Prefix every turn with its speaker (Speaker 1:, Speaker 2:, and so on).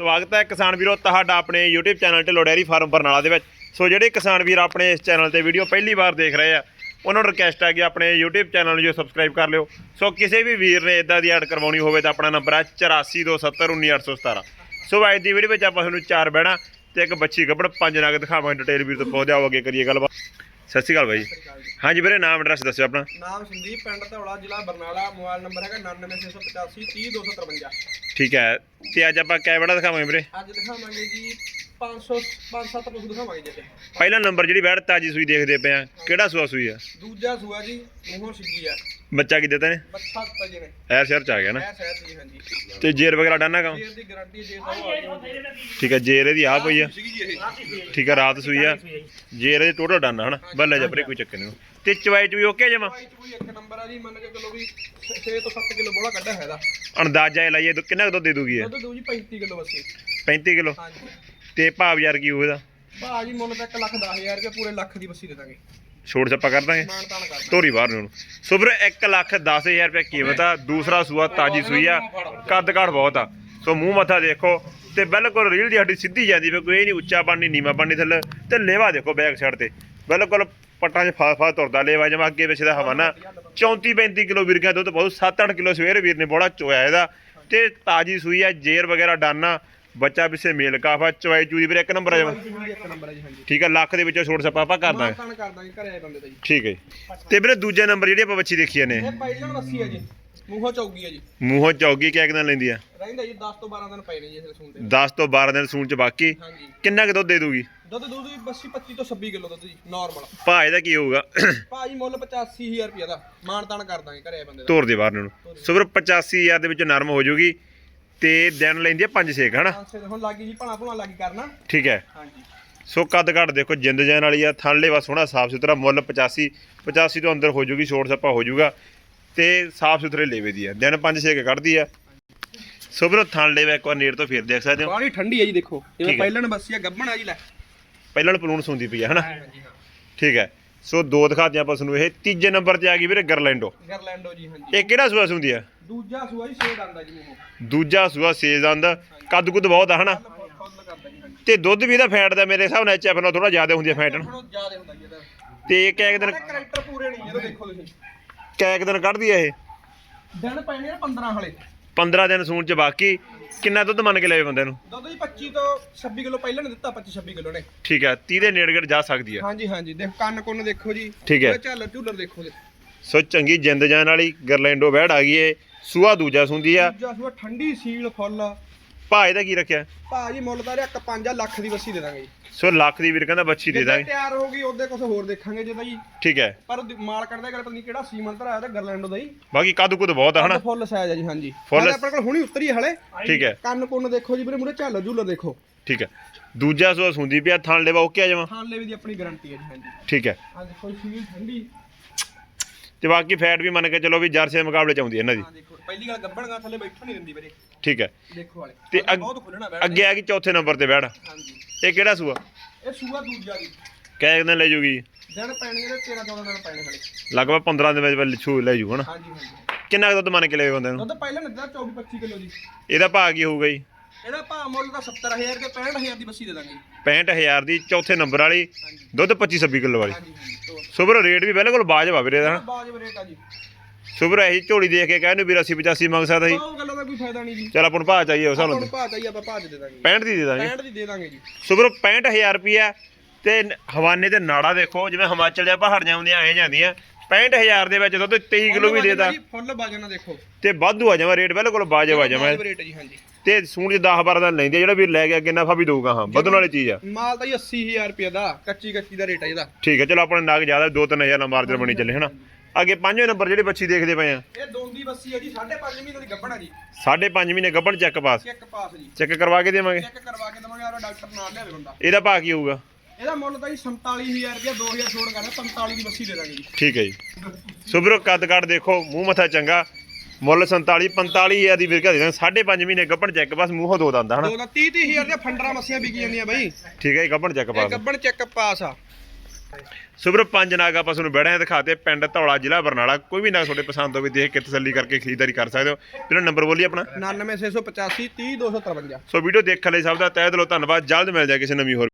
Speaker 1: ਸਵਾਗਤ ਹੈ ਕਿਸਾਨ ਵੀਰੋ, ਤੁਹਾਡਾ ਆਪਣੇ YouTube channel Dhillon dairy farm Barnala ਦੇ ਵਿੱਚ। ਸੋ ਜਿਹੜੇ ਕਿਸਾਨ ਵੀਰ ਆਪਣੇ ਇਸ ਚੈਨਲ ਤੇ ਵੀਡੀਓ ਪਹਿਲੀ ਵਾਰ ਦੇਖ ਰਹੇ ਆ, ਉਹਨਾਂ ਨੂੰ ਰਿਕਵੈਸਟ ਆ ਕਿ ਆਪਣੇ YouTube ਚੈਨਲ ਨੂੰ ਜੋ ਸਬਸਕ੍ਰਾਈਬ ਕਰ ਲਿਓ। ਸੋ ਕਿਸੇ ਵੀ ਵੀਰ ਨੇ ਇਦਾਂ ਦੀ ਐਡ ਕਰਵਾਉਣੀ ਹੋਵੇ ਤਾਂ ਆਪਣਾ ਨੰਬਰ ਹੈ 8427191817 ਸੋ ਅੱਜ ਦੀ ਵੀਡੀਓ ਵਿੱਚ ਆਪਾਂ ਤੁਹਾਨੂੰ ਚਾਰ ਬਹਿਣਾ ਤੇ ਇੱਕ ਬੱਚੀ ਗੱਭੜ ਪੰਜ ਨਗ ਦਿਖਾਵਾਂਗੇ ਡਿਟੇਲ ਵੀਰ ਤੋਂ। ਪਹੁੰਚ ਜਾਓ, ਅੱਗੇ ਕਰੀਏ ਗੱਲਬਾਤ। ਸਤਿ ਸ਼੍ਰੀ ਅਕਾਲ ਬਾਈ ਹਾਂਜੀ ਵੀਰੇ ਨਾਮ ਐਡਰੈਸ ਦੱਸਿਓ ਆਪਣਾ।
Speaker 2: ਨਾਮ ਸੰਦੀਪ ਪਿੰਡ ਧੌਲਾ ਜ਼ਿਲ੍ਹਾ ਬਰਨਾਲਾ ਮੋਬਾਈਲ ਨੰਬਰ ਹੈਗਾ 99685 30253
Speaker 1: ਠੀਕ ਹੈ ਤੇ ਅੱਜ ਆਪਾਂ ਕੈ ਬੜਾ ਦਿਖਾਵਾਂਗੇ ਵੀਰੇ?
Speaker 2: ਅੱਜ ਦਿਖਾਵਾਂਗੇ ਜੀ 500 5-7 ਪਸ਼ੂ ਦਿਖਾਵਾਂਗੇ ਜੀ ਅੱਜ।
Speaker 1: ਪਹਿਲਾ ਨੰਬਰ ਜਿਹੜੀ ਬੈੜ ਤਾਜੀ ਸੂਈ ਦੇਖਦੇ ਪਏ ਆ ਕਿਹੜਾ ਸੂਆ ਸੂਈ ਆ?
Speaker 2: ਦੂਜਾ ਸੂਆ ਜੀ ਮੂੰਹੋਂ ਸਿੱਗੀ ਆ।
Speaker 1: ਬੱਚਾ ਕੀ ਦਿੱਤਾ ਨੇ
Speaker 2: ਬੱਚਾ ਦਿੱਤਾ ਜੀ ਨੇ
Speaker 1: ਐਰ ਸ਼ਹਿਰ ਚ ਆ ਗਿਆ ਨਾ?
Speaker 2: ਇਹ ਸ਼ਹਿਰ ਦੀ ਹਾਂਜੀ।
Speaker 1: ਤੇ ਜੇਰ ਵਗੈਰਾ ਡਾਨਾ ਕੰਮ
Speaker 2: ਜੇਰ ਦੀ ਗਾਰੰਟੀ ਜੇ ਤਾਂ ਉਹ ਆ ਗਈ
Speaker 1: ਠੀਕ ਹੈ ਜੇਰ ਇਹਦੀ ਆ। ਪਈ ਆ ਠੀਕ ਹੈ ਰਾਤ ਸੂਈ ਆ। ਜੇਰ ਇਹਦੀ ਟੋਟਲ ਡਾਨਾ ਹਨਾ? ਬੱਲੇ ਜਬਰੇ ਕੋਈ ਚੱਕਰ ਨਹੀਂ। ਤੇ ਚਵਾਈ ਚ ਵੀ ਓਕੇ ਜਮਾ?
Speaker 2: ਭਾਈ ਚ ਕੋਈ ਇੱਕ ਨੰਬਰ ਆ ਜੀ ਮੰਨ ਕੇ ਚਲੋ ਵੀ 6 ਤੋਂ 7 ਕਿਲੋ ਬੋਲਾ ਕੱਢਿਆ ਹੈ
Speaker 1: ਅੰਦਾਜ਼ਾ ਇਹ ਲਾਈਏ ਕਿੰਨਾ ਕੁ ਦੁੱਧ ਦੇ ਦੂਗੀ ਇਹ?
Speaker 2: ਦੁੱਧ ਜੀ 35 ਕਿਲੋ ਬੱਸੀ
Speaker 1: 35 ਕਿਲੋ?
Speaker 2: ਹਾਂਜੀ।
Speaker 1: ਤੇ ਭਾਵ ਯਾਰ ਕੀ ਹੋਊ ਇਹਦਾ?
Speaker 2: ਭਾਅ ਜੀ ਮੁੱਲ ਤਾਂ 1 ਲੱਖ 10000 ਰੁਪਏ ਪੂਰੇ ਲੱਖ ਦੀ ਬੱਸੀ ਦੇ ਦਾਂਗੇ।
Speaker 1: ਛੋੜ ਛੱਪਾ ਕਰ ਦਾਂਗੇ?
Speaker 2: ਮਾਨ ਤਾਨ ਕਰ ਦਾਂਗੇ।
Speaker 1: ਧੋਰੀ ਬਾਹਰ ਨੂੰ। ਸੋ ਵੀਰੇ 1 ਲੱਖ 10000 ਰੁਪਏ ਕੀਮਤ ਆ ਦੂਸਰਾ ਸੂਆ ਤਾਜੀ ਸੂਈ ਆ। ਕੱਦ ਕਾਠ ਬਹੁਤ ਆ। ਸੋ ਮੂੰਹ ਮੱਥਾ ਦੇਖੋ ਤੇ ਬਿਲਕੁਲ ਰੀਲ ਦੀ ਹੱਡੀ ਸਿੱਧੀ ਜਾਂਦੀ ਵੇ ਕੋਈ ਇਹ ਨਹੀਂ ਉੱਚਾ ਪਾਣੀ ਨੀਵਾ ਪਾਣੀ ਥੱਲੇ। ਤੇ ਲੇਵਾ ਦੇਖੋ ਬੈਕ ਸਾਈਡ ਤੇ। ਬਿਲਕੁਲ ਪੱਟਾਂ 'ਚ ਫਾਸ ਫਾਸ ਤੁਰਦਾ ਲੇਵਾ ਜਮਾ ਅੱਗੇ ਪਿੱਛੇ ਦਾ ਹਵਾਨਾ। 34 35 ਕਿਲੋ ਵੀਰ ਗਿਆ ਦੁੱਧ ਬਹੁਤ 7-8 ਕਿਲੋ ਸਵੇਰ ਵੀਰ ਨੇ ਬੜਾ ਚੋਇਆ ਇਹਦਾ। ਤੇ ਤਾਜੀ ਸੂਈ ਆ ਜੇਰ ਵਗੈਰਾ ਡਾਨਾ। ਬੱਚਾ ਪਿੱਛੇ ਮੇਲ ਕਾਫਾ ਚਵਾਈ ਚੂਰੀ ਵੀਰੇ ਇੱਕ ਨੰਬਰ ਆ ਜਮਾ
Speaker 2: ਭਾਈ ਜੀ ਇੱਕ ਨੰਬਰ ਆ ਜੀ ਹਾਂਜੀ।
Speaker 1: ਠੀਕ ਆ ਲੱਖ ਦੇ ਵਿੱਚੋਂ ਛੋੜ ਛੱਪਾ ਆਪਾਂ ਕਰ ਦਾਂਗੇ।
Speaker 2: ਤਾਨ ਕਰ ਦਾਂਗੇ ਘਰੇ ਆਏ ਬੰਦੇ ਦਾ ਜੀ।
Speaker 1: ਠੀਕ ਹੈ ਜੀ। ਤੇ ਵੀਰੇ ਦੂਜੇ ਨੰਬਰ ਜਿਹੜੀ ਆਪਾਂ ਬੱਚੀ ਦੇਖੀ ਨੇ
Speaker 2: ਇਹ ਪਹਿਲਾਂ ਬੱਸੀ ਹੈ ਜੀ। ਮੂੰਹੋਂ ਚੌਗੀ ਹੈ ਜੀ।
Speaker 1: ਮੂੰਹੋਂ ਚੌਗੀ ਕਿਆ ਕਿਦਾਂ ਲੈਂਦੀ ਆ?
Speaker 2: ਰਹਿੰਦਾ ਜੀ 10 ਤੋਂ 12 ਦਿਨ ਪਏ ਨੇ ਜੀ ਇਸ ਰਸੂਨ ਦੇ
Speaker 1: 10 ਤੋਂ 12 ਦਿਨ ਸੂਣ ਚ ਬਾਕੀ।
Speaker 2: ਹਾਂਜੀ।
Speaker 1: ਕਿੰਨਾ ਕੁ ਦੁੱਧ ਦੇ ਦੂਗੀ?
Speaker 2: ਦੁੱਧ ਦੁੱਧ ਵੀ ਬੱਸੀ 25 ਤੋਂ 26 ਕਿਲੋ ਦੁੱਧ ਜੀ ਨਾਰਮਲ
Speaker 1: ਭਾ ਇਹਦਾ ਕੀ ਹੋਊਗਾ?
Speaker 2: ਭਾਜੀ ਮੁੱਲ 85000 ਰੁਪਏ ਦਾ। ਮਾਨ ਤਾਨ ਕਰ ਦਾਂਗੇ ਘਰੇ ਆਏ ਬੰਦੇ ਦਾ।
Speaker 1: ਤੋਰ ਦੇ ਬਾਹਰ ਨੂੰ। ਸੋ ਵੀਰ 85000 ਦੇ ਵਿੱਚ ਨਰਮ ਹੋ ਜੂਗੀ। ਤੇ ਦਿਨ ਲੈਂਦੀ ਆ 5 6 ਹਨਾ?
Speaker 2: ਹੁਣ ਲੱਗੀ ਜੀ ਭਣਾ ਭਣਾ ਲੱਗੀ ਕਰਨਾ।
Speaker 1: ਠੀਕ ਹੈ।
Speaker 2: ਹਾਂਜੀ।
Speaker 1: ਸੋ ਕੱਦ ਘੱਟ ਦੇਖੋ ਜਿੰਦ ਜੈਨ ਵਾਲੀ ਆ ਥਾਲੇ ਵਾ ਸੋਹਣਾ ਸਾਫ਼ ਸੁਥਰਾ ਮੁੱਲ 85 85 ਤੋਂ ਅੰਦਰ ਹੋ ਜੂਗੀ ਛੋੜ ਛੱਪਾ ਹੋ ਜੂਗਾ ਤੇ ਸਾਫ਼ ਸੁਥਰੇ ਲੇਵੇ ਦੀ ਆ। ਦਿਨ 5 6 ਕੱਢਦੀ ਆ। ਸੋ ਵੀਰੋ ਥਣ ਲੇਵਾ ਇੱਕ ਵਾਰ ਨੇੜ ਤੋਂ ਫੇਰ ਦੇਖ ਸਕਦੇ ਹੋ।
Speaker 2: ਬਾਹਲੀ ਠੰਡੀ ਹੈ ਜੀ ਦੇਖੋ। ਜਿਵੇਂ
Speaker 1: ਹੈ।
Speaker 2: ਪਹਿਲਾਂ ਬੱਸੀ ਆ ਗੱਬਣ ਆ ਜੀ ਲੈ।
Speaker 1: ਪਹਿਲਾਂ ਨੂੰ ਪਲੂਣ ਸੁੰਦੀ ਪਈ ਆ ਹਨਾ?
Speaker 2: ਹਾਂਜੀ ਹਾਂ।
Speaker 1: ਠੀਕ ਹੈ। ਸੋ ਦੋ ਦਿਖਾਤੇ ਆਪਾਂ ਤੁਹਾਨੂੰ ਇਹ ਤੀਜੇ ਨੰਬਰ ਤੇ ਆ ਗਈ ਵੀਰੇ ਗਰਲੈਂਡੋ।
Speaker 2: ਗਰਲੈਂਡੋ ਜੀ ਹਾਂਜੀ।
Speaker 1: ਇਹ ਕਿਹੜਾ ਸੂਆ ਸੁੰਦੀ ਆ?
Speaker 2: ਦੂਜਾ ਸੂਆ ਜੀ ਛੇ ਦੰਦਾ ਜੀ ਮੂੰਹੋਂ।
Speaker 1: ਦੂਜਾ ਸੂਆ ਸੇਜ ਆਂਦਾ ਕੱਦ ਕੁੱਦ ਬਹੁਤ ਆ ਹਨਾ? ਤੇ ਦੁੱਧ ਵੀ ਇਹਦਾ ਫੈਟ ਦਾ ਮੇਰੇ ਹਿਸਾਬ ਨਾਲ ਐਚਐਫ ਨਾਲੋਂ ਥੋੜਾ ਜ਼ਿਆਦਾ ਹੁੰਦੀ ਹੈ ਫੈਟ
Speaker 2: ਥੋੜਾ ਜ਼ਿਆਦਾ ਹੁੰਦਾ ਜੀ ਇਹਦਾ।
Speaker 1: ਤੇ ਕਿਆ ਦਿਨ
Speaker 2: ਕਰੈਕਟਰ ਪੂਰੇ ਨਹੀਂ ਇਹਦੇ ਦੇਖੋ ਤੁਸੀਂ।
Speaker 1: ਕਿਆ ਦਿਨ ਕੱਢਦੀ ਆ ਇਹ?
Speaker 2: ਦਿਨ ਪੈਣੇ ਆ 15 ਹਲੇ।
Speaker 1: 15 ਦਿਨ ਸੂਣ ਚ ਬਾਕੀ ਕਿੰਨਾ ਦੁੱਧ ਮੰਨ ਕੇ ਲਵੇ ਬੰਦੇ ਨੂੰ?
Speaker 2: ਦੁੱਧ ਜੀ 25 ਤੋਂ 26 ਕਿਲੋ ਪਹਿਲਾਂ ਨੇ ਦਿੱਤਾ 25 26 ਕਿਲੋ ਨੇ।
Speaker 1: ਠੀਕ ਹੈ 30 ਦੇ ਨੇੜੇ ਜਾ ਸਕਦੀ ਆ
Speaker 2: ਹਾਂਜੀ ਹਾਂਜੀ ਦੇਖ ਕੰਨ ਕੁੰਨ ਦੇਖੋ ਜੀ।
Speaker 1: ਠੀਕ ਹੈ।
Speaker 2: ਝਾਲਰ ਝੂਲਰ ਦੇਖੋ ਜੀ।
Speaker 1: ਸੋ ਚੰਗੀ ਜਿੰਦ ਜਾਨ ਵਾਲੀ ਗਰਲੈਂਡੋ ਬੈੜ ਆ ਗਈ ਏ ਸੂਆ ਦੂਜਾ ਸੁੰਦੀ ਆ।
Speaker 2: ਦੂਜਾ ਸੂਆ ਠੰਡੀ ਸੀਲ ਫੁੱਲ।
Speaker 1: ਭਾ ਇਹਦਾ ਕੀ ਰੱਖਿਆ?
Speaker 2: ਭਾਜੀ ਮੁੱਲ ਤਾਂ ਰਿਆ 5 ਲੱਖ ਦੀ ਬੱਸੀ ਦੇ ਦਾਂਗੇ ਜੀ।
Speaker 1: ਸੋ ਲੱਖ ਦੀ ਵੀਰ ਕਹਿੰਦਾ ਬੱਚੀ ਦੇ ਦਾਂਗੇ।
Speaker 2: ਤਿਆਰ ਹੋ ਗਈ ਉਹਦੇ ਕੁਝ ਹੋਰ ਦੇਖਾਂਗੇ ਜਿਹਦਾ ਜੀ।
Speaker 1: ਠੀਕ ਹੈ।
Speaker 2: ਪਰ ਮਾਲ ਕੱਢਦਾ ਗੱਲ ਪਤਾ ਨਹੀਂ ਕਿਹੜਾ ਸੀਮਨ ਆਇਆ ਤਾਂ ਗਰਲੈਂਡੋ ਦਾ ਜੀ।
Speaker 1: ਬਾਕੀ ਕੱਦ ਕੁੱਦ ਬਹੁਤ ਆ ਹਨਾ?
Speaker 2: ਫੁੱਲ ਸਾਈਜ਼ ਆ ਜੀ ਹਾਂਜੀ। ਨਾਲੇ ਆਪਣੇ ਕੋਲ ਹੁਣੀ ਉਤਰੀ ਹਲੇ।
Speaker 1: ਠੀਕ ਹੈ।
Speaker 2: ਕੰਨ ਕੁੰਨ ਦੇਖੋ ਜੀ ਵੀਰੇ ਮੂਰੇ ਝਾਲਰ ਝੂਲਰ ਦੇਖੋ।
Speaker 1: ਠੀਕ ਹੈ। ਦੂਜਾ ਸੂਆ ਸੁੰਦੀ ਪਿਆ ਥਣ ਲੈਵਾ ਓਕੇ ਆ ਜਾਵਾਂ
Speaker 2: ਖਾਣ ਲਈ ਵੀ ਦੀ ਆਪਣੀ ਗਾਰੰਟੀ ਹੈ ਜੀ ਹਾਂਜੀ।
Speaker 1: ਠੀਕ ਹੈ।
Speaker 2: ਆ ਦੇਖੋ ਸੀਲ ਠੰਡੀ।
Speaker 1: ਤੇ ਬਾਕੀ ਫੈਟ ਵੀ ਮੰਨ ਕੇ ਚਲੋ ਵੀ ਜਰਸੀ ਦੇ ਮੁਕਾਬਲੇ ਚ ਆਉਂਦੀ ਹੈ ਇਹਨਾਂ ਦੀ।
Speaker 2: ਦੇਖੋ ਪਹਿਲੀ ਗੱਲ ਗੱਬਣਗਾ ਥੱਲੇ ਬੈਠਣ ਨਹੀਂ ਦਿੰਦੀ ਵੀਰੇ।
Speaker 1: ਠੀਕ ਹੈ।
Speaker 2: ਦੇਖੋ ਵਾਲੇ।
Speaker 1: ਤੇ ਅੱਗ-
Speaker 2: ਬਹੁਤ ਖੁੱਲਣਾ ਬੈਠ
Speaker 1: ਅੱਗੇ ਆ ਗਈ ਚੌਥੇ ਨੰਬਰ ਤੇ ਬੈੜ
Speaker 2: ਹਾਂਜੀ।
Speaker 1: ਇਹ ਕਿਹੜਾ ਸੂਆ?
Speaker 2: ਇਹ ਸੂਆ ਦੂਜਾ ਜੀ।
Speaker 1: ਕਿਹ ਦਿਨ ਲੈ ਜੂਗੀ?
Speaker 2: ਦਿਨ ਪੈਣੇ ਇਹਦੇ 13 14 ਦਿਨ ਪੈਣੇ ਹਲੇ
Speaker 1: ਲਗਭਗ 15 ਦਿਨ ਵਿੱਚ ਛੂ ਲੈ ਜੂ ਹਨਾ
Speaker 2: ਹਾਂਜੀ ਹਾਂਜੀ।
Speaker 1: ਕਿੰਨਾ ਕੁ ਦੁੱਧ ਮੰਨ ਕੇ ਲਵੇ ਬੰਦੇ ਨੂੰ?
Speaker 2: ਦੁੱਧ ਪਹਿਲਾਂ ਨਿੱਦਾ 24 25 ਕਿਲੋ ਜੀ।
Speaker 1: ਇਹਦਾ ਭਾਅ ਕੀ ਹੋਊਗਾ ਜੀ?
Speaker 2: ਇਹਦਾ ਭਾਅ ਮੁੱਲ ਤਾਂ 70000 ਰੁਪਏ 65000 ਦੀ ਬੱਸੀ ਦੇ ਦਾਂਗੇ ਜੀ।
Speaker 1: 65000 ਦੀ ਚੌਥੇ ਨੰਬਰ ਵਾਲੀ ਦੁੱਧ 25 26 ਕਿਲੋ ਵਾਲੀ।
Speaker 2: ਹਾਂਜੀ ਹਾਂਜੀ ਤੋਂ
Speaker 1: ਸੁਬਰ ਰੇਟ ਵੀ ਬਿਲਕੁਲ ਬਾਜਬ ਆ ਵੀਰੇ ਦਾ
Speaker 2: ਬਾਜਬ ਰੇਟ ਆ ਜੀ।
Speaker 1: ਸੁਬਰ ਇਹੀ ਝੋਲੀ ਦੇਖ ਕੇ ਕਹਿੰਦੇ ਵੀਰ 80 85 ਮੰਗ ਸਕਦਾ ਸੀ।
Speaker 2: ਉਹ ਗੱਲਾਂ ਦਾ ਕੋਈ ਫਾਇਦਾ ਨਹੀਂ ਜੀ।
Speaker 1: ਚਲ ਆਪਾਂ ਨੂੰ ਭਾਅ ਚਾਹੀਏ ਉਸ ਹਾਲ
Speaker 2: ਆਪਾਂ ਨੂੰ ਭਾਅ ਚਾਹੀਏ ਆਪਾਂ ਭਾਅ ਚ ਦੇ ਦਾਂਗੇ।
Speaker 1: 65 ਦੀ ਦੇ ਦਾਂਗੇ।
Speaker 2: 65 ਦੀ ਦੇ ਦਾਂਗੇ ਜੀ।
Speaker 1: ਸੁਬਰ 65000 ਰੁਪਿਆ ਤੇ ਹਵਾਨੇ ਤੇ ਨਾੜਾ ਦੇਖੋ ਜਿਵੇਂ ਹਿਮਾਚਲ ਦੇ ਪਹਾੜ ਜਾਂਦੀਆਂ ਐ ਜਾਂਦੀਆਂ। 65000 ਦੇ ਵਿੱਚ ਦੁੱਧ 23 ਕਿਲੋ ਵੀ ਦੇਦਾ
Speaker 2: ਫੁੱਲ ਵਜਨ ਦੇਖੋ।
Speaker 1: ਤੇ ਵਾਧੂ ਆ ਜਾਵਾ ਰੇਟ ਬਿਲਕੁਲ ਬਾਜਬ ਆ ਜਾਵਾ।
Speaker 2: ਰੇਟ ਜੀ ਹਾਂਜੀ।
Speaker 1: ਤੇ ਸੂਣ ਚ 10 12 ਦਿਨ ਲੈਂਦੇ ਆ, ਜਿਹੜਾ ਵੀਰ ਲੈ ਗਿਆ ਕਿੰਨਾ ਫਾ ਵੀ ਦਊਗਾ ਹਾਂ ਵਧਣ ਵਾਲੀ ਚੀਜ਼ ਆ।
Speaker 2: ਮਾਲ ਤਾਂ ਜੀ 80000 ਰੁਪਏ ਦਾ ਕੱਚੀ ਕੱਚੀ ਦਾ ਰੇਟ ਆ ਇਹਦਾ।
Speaker 1: ਠੀਕ ਹੈ ਚਲੋ ਆਪਣੇ ਨਾਗ ਜ਼ਿਆਦਾ 2-3000 ਨਾਲ ਮਾਰਜਨ ਬਣੀ ਚੱਲੇ ਹਨਾ? ਅੱਗੇ ਪੰਜਵੇਂ ਨੰਬਰ ਜਿਹੜੀ ਬੱਚੀ ਦੇਖਦੇ ਪਏ ਆ।
Speaker 2: ਇਹ ਦੋਂਦੀ ਬੱਸੀ ਆ ਜੀ 5.5 ਮਹੀਨੇ ਦੀ ਗੱਭਣ ਆ ਜੀ।
Speaker 1: ਸਾਢੇ ਪੰਜ ਮਹੀਨੇ ਗੱਭਣ ਚੈੱਕ ਪਾਸ
Speaker 2: ਚੈੱਕ ਪਾਸ ਜੀ।
Speaker 1: ਚੈੱਕ ਕਰਵਾ ਕੇ ਦੇਵਾਂਗੇ।
Speaker 2: ਚੈੱਕ ਕਰਵਾ ਕੇ ਦਵਾਂਗੇ ਆਰਾ ਡਾਕਟਰ ਨਾਲ ਲਿਆਵੇ ਬੰਦਾ।
Speaker 1: ਇਹਦਾ ਭਾਅ ਕੀ ਹੋਊਗਾ?
Speaker 2: ਇਹਦਾ ਮੁੱਲ ਤਾਂ ਜੀ 47000 ਰੁਪਏ 2000 ਛੋੜ ਕਰਨਾ 45 ਦੀ ਬੱਸੀ ਦੇ ਦਾਂਗੇ ਜੀ।
Speaker 1: ਠੀਕ ਹੈ ਜੀ। ਸੁਬਰੋ ਕੱਦ ਕੱਦ ਦੇਖੋ ਮੂੰਹ ਮੱਥਾ ਚੰਗਾ। ਮੁੱਲ 47 45000 ਦੀ ਵਿਰਕਾ ਦੇ ਸਾਢੇ ਪੰਜ ਮਹੀਨੇ ਗੱਭਣ ਚੈੱਕ ਪਾਸ ਮੂੰਹੋਂ ਦੋ ਦੰਦ ਹਨਾ?
Speaker 2: ਦੋ ਦਾ 30 30000 ਦੀਆਂ ਫੰਡਰਾਂ ਮੱਸੀਆਂ ਵਿਕੀ ਜਾਂਦੀਆਂ ਬਾਈ।
Speaker 1: ਠੀਕ ਹੈ ਜੀ ਗੱਭਣ ਚੈੱਕ
Speaker 2: ਇਹ
Speaker 1: ਪਾਸ
Speaker 2: ਗੱਬਣ ਚੈੱਕ ਪਾਸ ਆ।
Speaker 1: ਸੁਬਰ ਪੰਜ ਨਾਗ ਆਪਾਂ ਤੁਹਾਨੂੰ ਬੜਿਆਂ ਦਿਖਾਤੇ ਪਿੰਡ ਧੌਲਾ ਜ਼ਿਲ੍ਹਾ ਬਰਨਾਲਾ। ਕੋਈ ਵੀ ਨਾਗ ਤੁਹਾਡੇ ਪਸੰਦ ਹੋਵੇ ਦੇਖ ਕੇ ਤਸੱਲੀ ਕਰਕੇ ਖਰੀਦਦਾਰੀ ਕਰ ਸਕਦੇ ਹੋ। ਵੀਰੋ ਨੰਬਰ ਬੋਲੀ ਆਪਣਾ।
Speaker 2: 99685 30253
Speaker 1: ਸੋ ਵੀਡੀਓ ਦੇਖਣ ਲਈ ਸਭ ਦਾ ਤਹਿ ਦਿਲੋਂ ਧੰਨਵਾਦ। ਜਲਦ ਮਿਲ ਜਾਏ ਕਿਸੇ ਨਵੀਂ ਹੋਰ